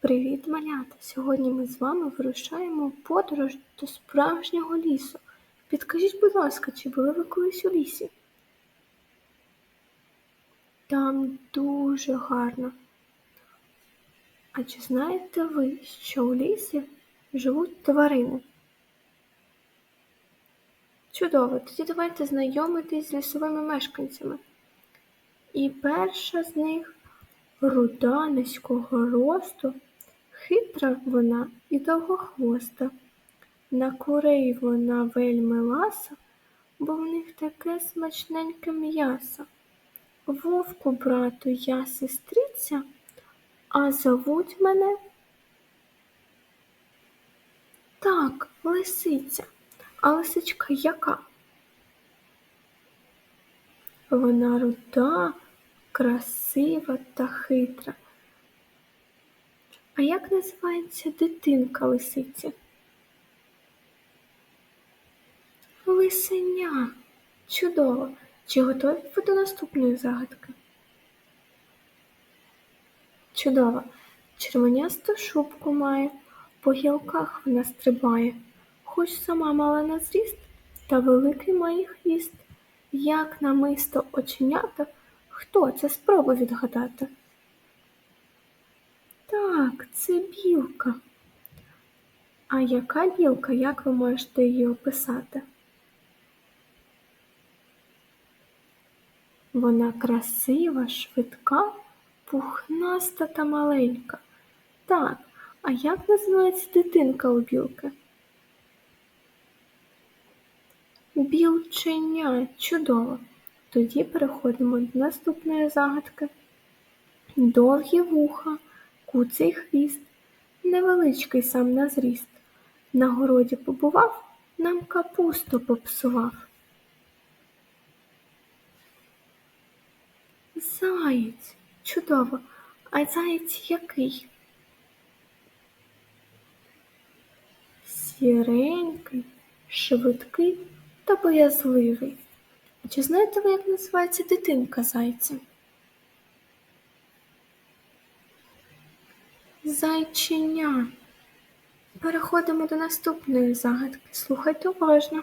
Привіт, малята! Сьогодні ми з вами вирушаємо в подорож до справжнього лісу. Підкажіть, будь ласка, чи були ви колись у лісі? Там дуже гарно. А чи знаєте ви, що у лісі живуть тварини? Чудово, тоді давайте знайомитись з лісовими мешканцями. І перша з них руда низького росту, хитра вона і довгохвоста. На курей вона вельми ласа, бо в них таке смачненьке м'ясо. Вовку, брату, я сестриця, а зовуть мене так, лисиця. А лисичка яка? Вона руда, красива та хитра. А як називається дитинка лисиці? Лисеня. Чудово. Чи готові ви до наступної загадки? Чудово. Червонясту шубку має, по гілках вона стрибає, хоч сама мала на зріст, та великий має хвіст. Як намисто оченята, хто це спробуй відгадати? Це білка. А яка білка, як ви можете її описати? Вона красива, швидка, пухнаста та маленька. Так, а як називається дитинка у білки? Білченя, чудово. Тоді переходимо до наступної загадки. Довгі вуха, куций хвіст, невеличкий сам на зріст. На городі побував, нам капусту попсував. Заєць, чудово, а заєць який? Сіренький, швидкий та боязливий. Чи знаєте ви, як називається дитинка зайця? Зайченя. Переходимо до наступної загадки. Слухайте уважно.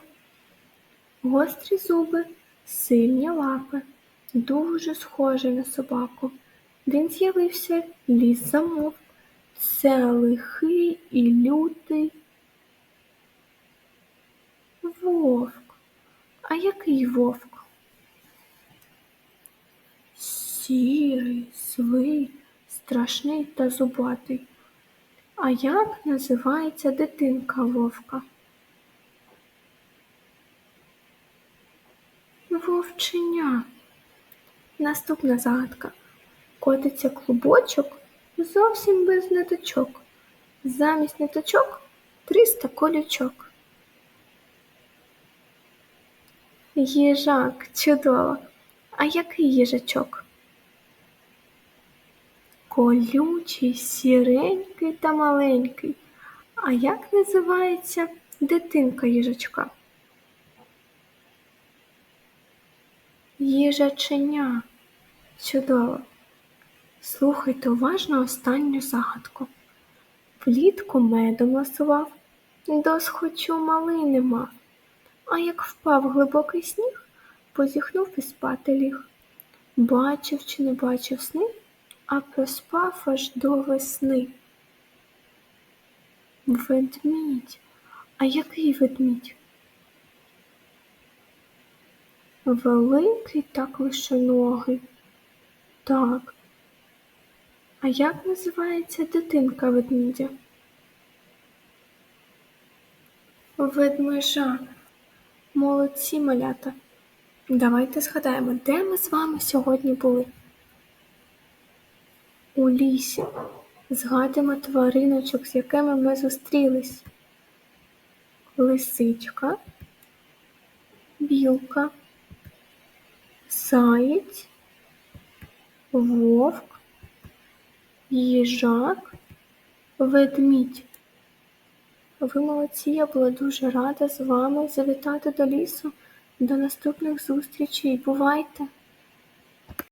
Гострі зуби, сильні лапи, дуже схожий на собаку. Він з'явився, ліс замовк. Це лихий і лютий вовк. А який вовк? Сірий, злий, страшний та зубатий. А як називається дитинка вовка? Вовченя. Наступна загадка. Котиться клубочок зовсім без ниточок. Замість ниточок триста колючок. Їжак, чудово. А який їжачок? Колючий, сіренький та маленький. А як називається дитинка їжачка? Їжаченя. Чудово. Слухайте уважно останню загадку. Влітку медом ласував, досхочу малий не мав. А як впав глибокий сніг, позіхнув і спати ліг. Бачив чи не бачив сни, а проспав аж до весни. Ведмідь. А який ведмідь? Великий та клишоногий. Так. А як називається дитинка ведмідя? Ведмежа. Молодці малята. Давайте згадаємо, де ми з вами сьогодні були. У лісі. Згадуємо твариночок, з якими ми зустрілись. Лисичка, білка, заєць, вовк, їжак, ведмідь. Ви молодці, я була дуже рада з вами завітати до лісу. До наступних зустрічей. Бувайте!